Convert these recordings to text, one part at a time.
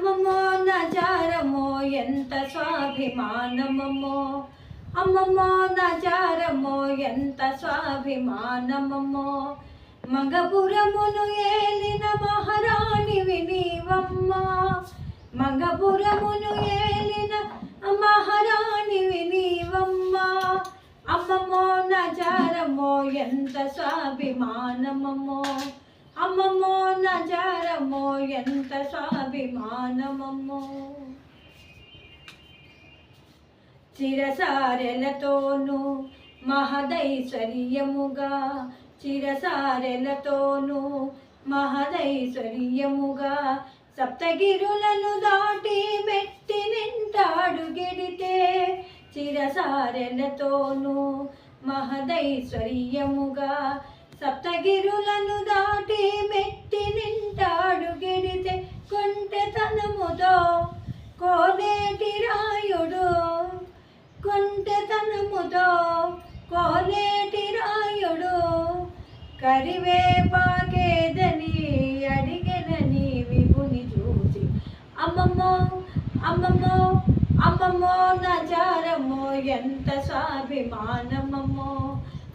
అమ్మమ్మో నజారమో ఎంత స్వాభిమానమమ్మో. అమ్మమ్మో నజారమో ఎంత స్వాభిమానమమ్మో. మగపురమును ఏలిన మహారాణి నీవమ్మ. మగపురమును ఏలిన మహారాణి నీవమ్మ. అమ్మమ్మో నజారమో ఎంత స్వాభిమానమమ్మో. అమ్మమ్మో నజారమ్మో ఎంత స్వాభిమానమమ్మో. చిరసారెలతోనూ మహదైశ్వర్యముగా చిరసారెలతోనూ మహదైశ్వర్యముగా సప్తగిరులను దాటి మెట్టి నింటాడు గెడితే చిరసారెలతోనూ మహదైశ్వర్యముగా సప్తగిరులను దాటి కరివేపాకేదని అడిగెనని విభుని చూసి అమ్మమ్మో అమ్మమ్మో అమ్మమ్మో నజారమ్మో ఎంత స్వాభిమానమమ్మో.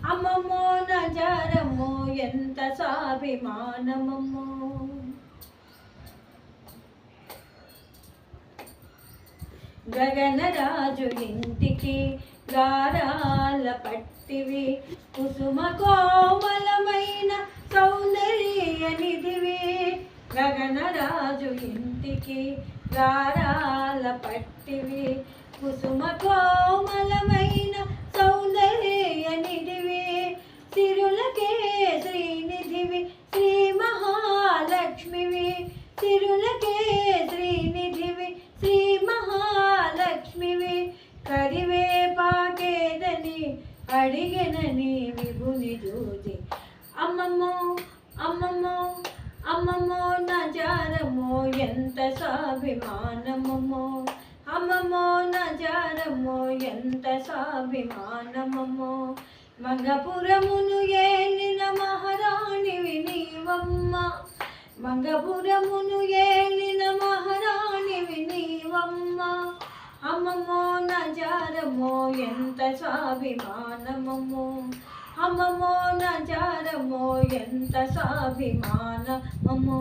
అమ్మమ్మో నజారమ్మో ఎంత స్వాభిమానమమ్మో. గగనరాజు ఇంటికి గారాల పట్టివి కుసుమ కోమలమైన సౌందర్య నిధివి గగనరాజు ఇంటికి గారాల పట్టివి కుసుమ కోమలమైన అడిగనని విభుని చూసి అమ్మమ్మో అమ్మమ్మో అమ్మమ్మో నజారమో ఎంత స్వాభిమానమమ్మో. అమ్మమ్మో జారమో ఎంత స్వాభిమానమమ్మో. మంగపురమును ఏలిన మహారాణి వినీవమ్మ మంగపురమును ఏలిన మహారాణి వినీవమ్మ అమ్మమ్మో నజారమో ఎంత స్వాభిమానమో అమ్మమో నా నజారమో ఎంత స్వాభిమానమో